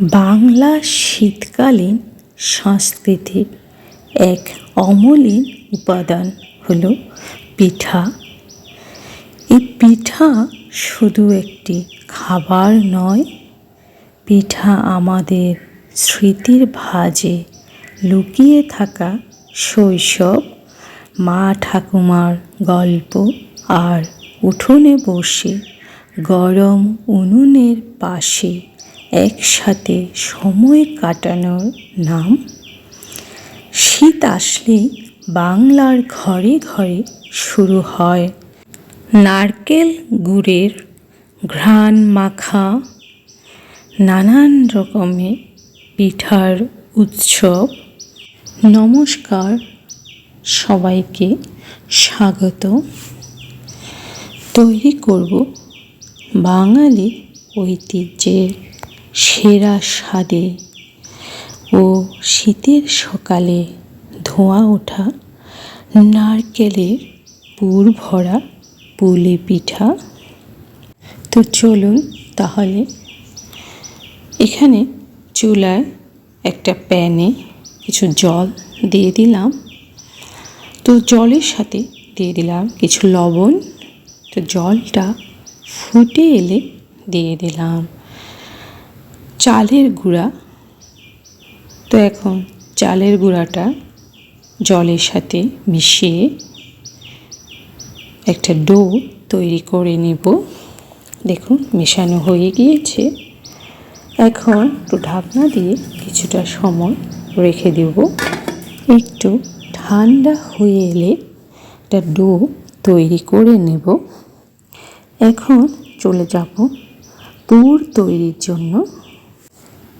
বাংলা শীতকালীন সংস্কৃতির এক অমলিন উপাদান হল পিঠা। এই পিঠা শুধু একটি খাবার নয়, পিঠা আমাদের স্মৃতির ভাঁজে লুকিয়ে থাকা শৈশব, মা ঠাকুমার গল্প আর উঠোনে বসে গরম উনুনের পাশে একসাথে সময় কাটানোর নাম? শীত আসলেই বাংলার ঘরে ঘরে শুরু হয়। নারকেল গুড়ের ঘ্রাণ মাখা, নানান রকমের পিঠার উৎসব। নমস্কার সবাইকে স্বাগত। তৈরি করব বাঙালি ঐতিহ্যের সেরা স্বাদে ও শীতের সকালে ধোঁয়া ওঠা, নারকেলের পুর ভরা পুলি পিঠা। তো চলুন তাহলে এখানে চুলায় একটা প্যানে কিছু জল দিয়ে দিলাম। তো জলের সাথে দিয়ে দিলাম কিছু লবণ। তো জলটা ফুটে এলে দিয়ে দিলাম। চালের গুঁড়া। তো এখন চালের গুঁড়াটা জলের সাথে মিশিয়ে একটা ডো তৈরি করে নেব। দেখুন, মেশানো হয়ে গিয়েছে। এখন একটু ঢাকনা দিয়ে কিছুটা সময় রেখে দেব। একটু ঠান্ডা হয়ে এলে একটা ডো তৈরি করে নেব। এখন চলে যাব পুর তৈরির জন্য।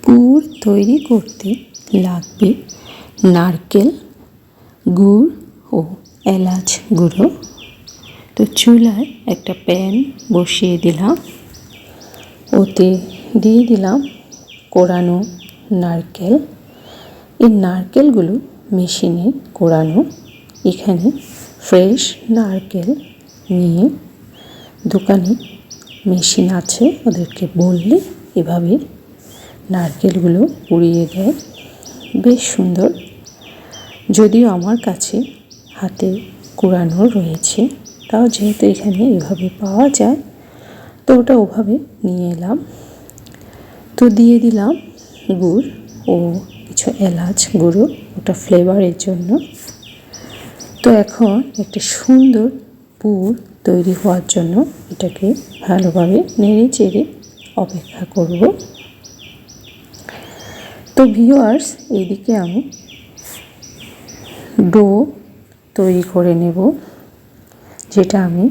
পুর তৈরি করতে লাগবে নারকেল গুড় ও এলাচ গুঁড়ো। তো চুলায় একটা প্যান বসিয়ে দিলাম। ওতে দিয়ে দিলাম কোরানো নারকেল। এই নারকেলগুলো মেশিনে কোরানো। এখানে ফ্রেশ নারকেল নিয়ে দোকানে মেশিন আছে। ওদেরকে বললে এভাবে নারকেলগুলো উড়িয়ে দেয়। বেশ সুন্দর। যদিও আমার কাছে হাতে কুড়ানো রয়েছে, তাও যেহেতু এখানে এভাবে পাওয়া যায়, তো ওটা ওভাবে নিয়ে এলাম। তো দিয়ে দিলাম গুড় ও কিছু এলাচ গুঁড়ো, ওটা ফ্লেভারের জন্য। তো এখন একটা সুন্দর পুর তৈরি হওয়ার জন্য এটাকে ভালোভাবে নেড়ে চেড়ে অপেক্ষা করব। তো ভিওয়ার্স এইদিকে আমি ডো তৈরি করে নেব, যেটা আমি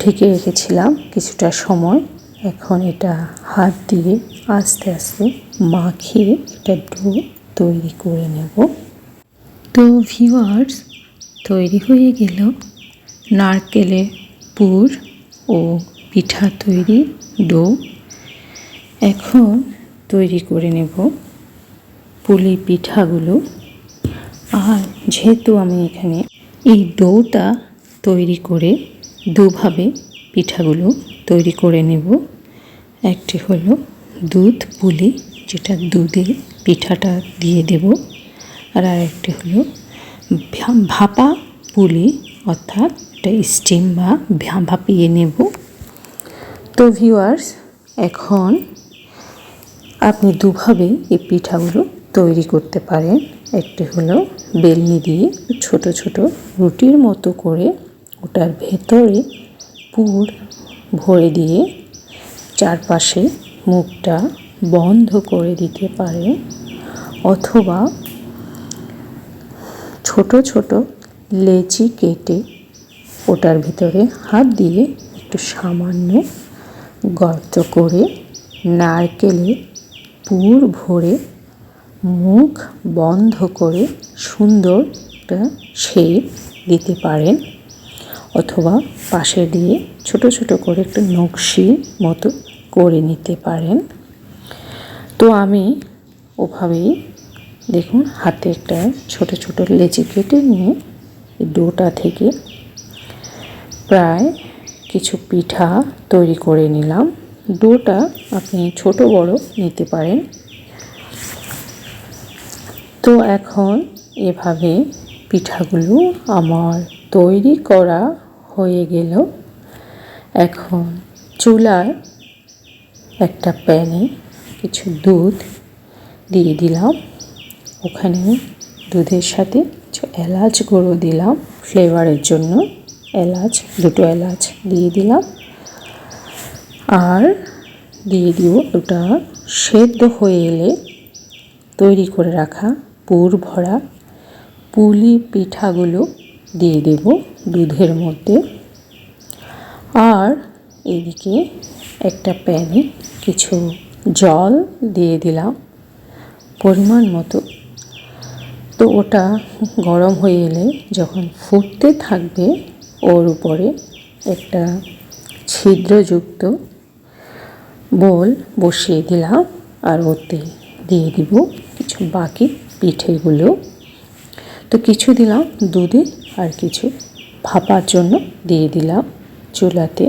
ঢেকে রেখেছিলাম কিছুটা সময়। এখন এটা হাত দিয়ে আস্তে আস্তে মাখিয়ে একটা ডো তৈরি করে নেব। তো ভিউয়ার্স তৈরি হয়ে গেল নারকেলের পুর ও পিঠা তৈরি ডো এখন তৈরি করে নেব। পুলি পিঠাগুলো। আর যেহেতু আমি এখানে এই ডোটা তৈরি করে দুভাবে পিঠাগুলো তৈরি করে নেব, একটি হলো দুধ পুলি, যেটা দুধে পিঠাটা দিয়ে দেব, আর আরেকটি হলো ভাপা পুলি, অর্থাৎ এটা স্টিম বা ভাপিয়ে নেব। তো ভিউয়ার্স এখন আপনি দুভাবে এই পিঠাগুলো তৈরি করতে পারেন। একটি হলো বেলনি দিয়ে ছোট ছোট রুটির মতো করে ওটার ভেতরে পুর ভরে দিয়ে চারপাশে মুখটা বন্ধ করে দিতে পারে অথবা ছোট ছোট লেচি কেটে ওটার ভিতরে হাত দিয়ে একটু সামান্য গর্ত করে নারকেলে পুর ভরে মুখ বন্ধ করে সুন্দর একটা শেপ দিতে পারেন, অথবা পাশে দিয়ে ছোট ছোট করে একটু নকশি মতো করে নিতে পারেন। তো আমি ওভাবেই দেখুন হাতে একটা ছোট ছোট লেচি কেটে নিয়ে ডোটা থেকে প্রায় কিছু পিঠা তৈরি করে নিলাম। ডোটা আপনি ছোট বড় নিতে পারেন। তো এখন এভাবে পিঠাগুলো আমার তৈরি করা হয়ে গেল। এখন চুলায় একটা প্যানে কিছু দুধ দিয়ে দিলাম। ওখানে দুধের সাথে কিছু এলাচ গুঁড়ো দিলাম, ফ্লেভারের জন্য এলাচ, দুটো এলাচ দিয়ে দিলাম। আর দিয়ে দিব ওটা সেদ্ধ হয়ে এলে তৈরি করে রাখা পুর ভরা পুলি পিঠাগুলো দিয়ে দেব দুধের মধ্যে। আর এদিকে একটা প্যানে কিছু জল দিয়ে দিলাম পরিমাণ মতো। তো ওটা গরম হয়ে এলে যখন ফুটতে থাকবে ওর উপরে একটা ছিদ্রযুক্ত বোল বসিয়ে দিলাম আর ওতে দিয়ে দিব কিছু বাকি পিঠেগুলো। তো কিছু দিলাম দুধে আর কিছু ভাপার জন্য দিয়ে দিলাম চুলাতে।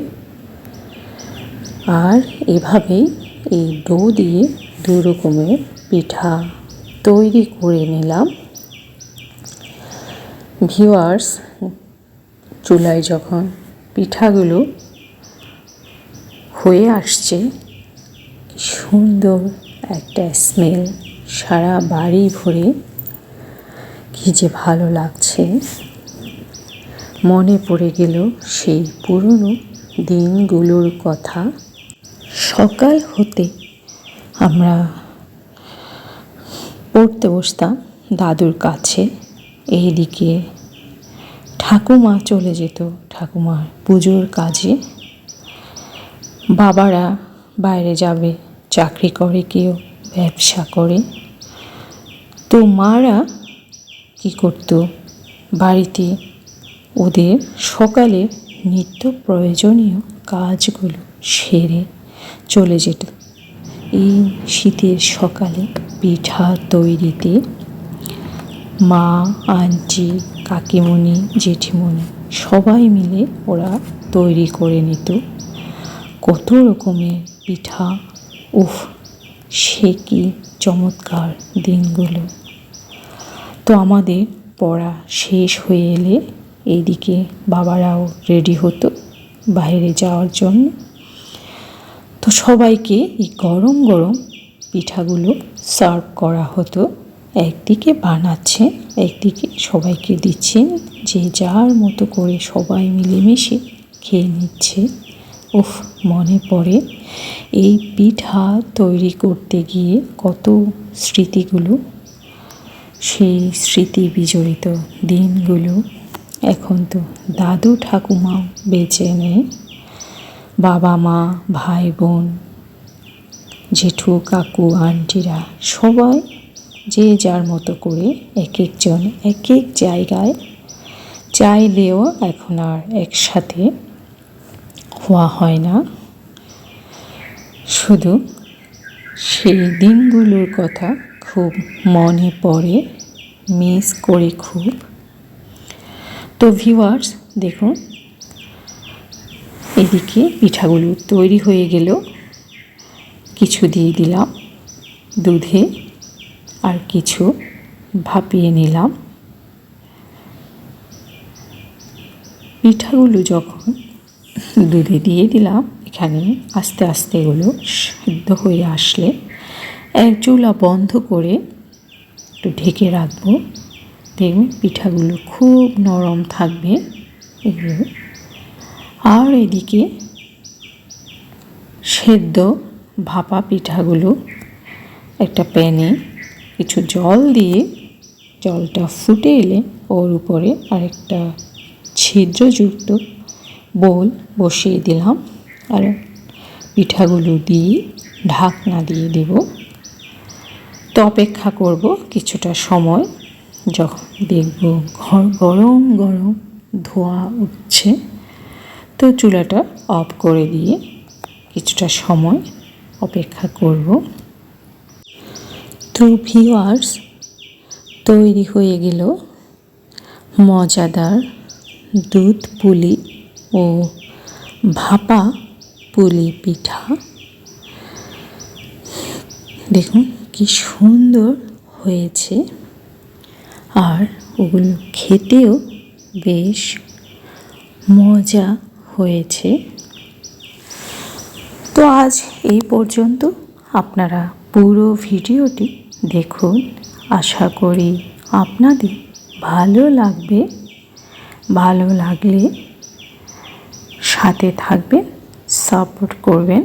আর এভাবেই এই ডো দিয়ে দু রকমের পিঠা তৈরি করে নিলাম। ভিওয়ার্স চুলায় যখন পিঠাগুলো হয়ে আসছে সুন্দর একটা স্মেল। সারা বাড়ি ভরে কি যে ভালো লাগছে। মনে পড়ে গেল সেই পুরনো দিনগুলোর কথা। সকাল হতে আমরা পড়তে বসতাম দাদুর কাছে। এইদিকে ঠাকুমা চলে যেত, ঠাকুমার পুজোর কাজে। বাবারা বাইরে যাবে, চাকরি করে কেউ, ব্যবসা করে। তো মারা কি করতো? বাড়িতে ওদের সকালে নিত্য প্রয়োজনীয় কাজগুলো সেরে চলে যেত। এই শীতের সকালে পিঠা তৈরিতে মা, আন্টি, কাকিমণি, জেঠিমণি সবাই মিলে ওরা তৈরি করে নিত। কত রকমের পিঠা, উফ, সে কি চমৎকার দিনগুলো। তো আমাদের পড়া শেষ হয়ে এলে এইদিকে বাবারাও রেডি হতো বাইরে যাওয়ার জন্য। তো সবাইকে এই গরম গরম পিঠাগুলো সার্ভ করা হতো। একদিকে বানাচ্ছে, একদিকে সবাইকে দিচ্ছেন যে যার মতো করে সবাই মিলেমিশে খেয়ে নিচ্ছে। উফ, মনে পড়ে এই পিঠা তৈরি করতে গিয়ে কত স্মৃতিগুলো সেই স্মৃতি বিজড়িত দিনগুলো এখন তো দাদু ঠাকুমাও বেঁচে নেই বাবা মা, ভাই বোন, জেঠু, কাকু, আন্টিরা সবাই যে যার মতো করে এক একজন এক এক জায়গায় চাইলেও এখন আর একসাথে হওয়া হয় না। শুধু সেই দিনগুলোর কথা খুব মনে পড়ে, মিস করে খুব। তো ভিউয়ার্স দেখুন, এদিকে পিঠাগুলো তৈরি হয়ে গেল। কিছু দিয়ে দিলাম দুধে আর কিছু ভাপিয়ে নিলাম। পিঠাগুলো যখন দুধে দিয়ে দিলাম, এখানে আস্তে আস্তে এগুলো সিদ্ধ হয়ে আসলে এক চুলা বন্ধ করে একটু ঢেকে রাখব। দেখবেন পিঠাগুলো খুব নরম থাকবে। এগুলো। আর এদিকে সেদ্ধ ভাপা পিঠাগুলো একটা প্যানে কিছু জল দিয়ে জলটা ফুটে এলে ওর উপরে আরেকটা ছিদ্রযুক্ত বোল বসিয়ে দিলাম। আর পিঠাগুলো দিয়ে ঢাকনা দিয়ে দেব। তো অপেক্ষা করব কিছুটা সময় যখন দেখব ঘর গরম গরম ধোঁয়া উঠছে। তো চুলাটা অফ করে দিয়ে কিছুটা সময় অপেক্ষা করব। তো ভিওয়ার্স তৈরি হয়ে গেল মজাদার দুধ পুলি ও ভাপা পুলি পিঠা। দেখুন কি সুন্দর হয়েছে। আর ওগুলো খেতেও বেশ মজা হয়েছে। তো আজ এই পর্যন্ত আপনারা পুরো ভিডিওটি দেখুন। আশা করি আপনাদের ভালো লাগবে। ভালো লাগলে সাথে থাকবেন সাপোর্ট করবেন।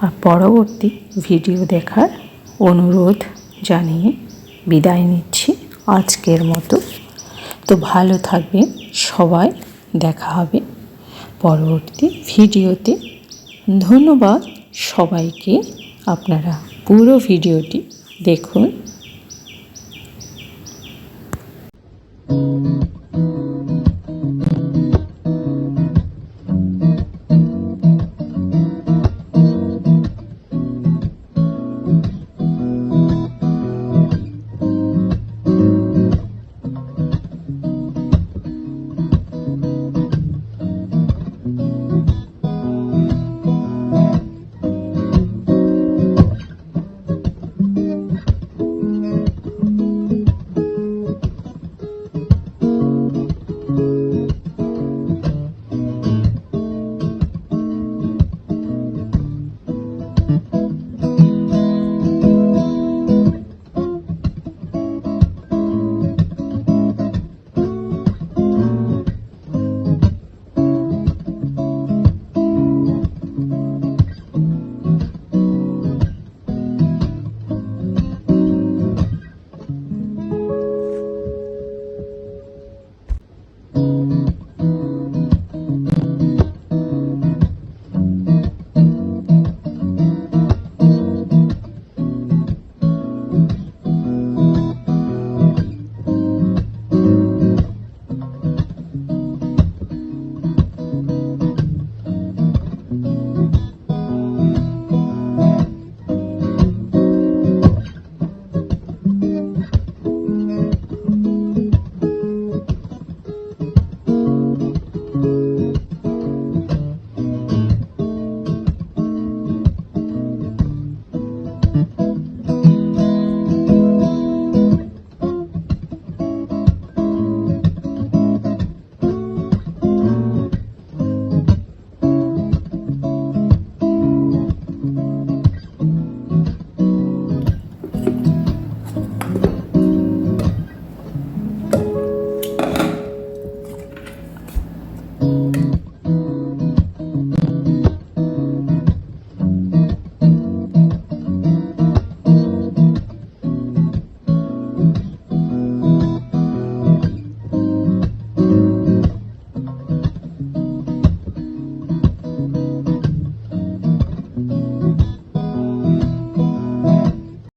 আর পরবর্তী ভিডিও দেখার অনুরোধ জানিয়ে বিদায় নিচ্ছি আজকের মতো। তো ভালো থাকবে সবাই দেখা হবে পরবর্তী ভিডিওতে। ধন্যবাদ সবাইকে। আপনারা পুরো ভিডিওটি দেখুন।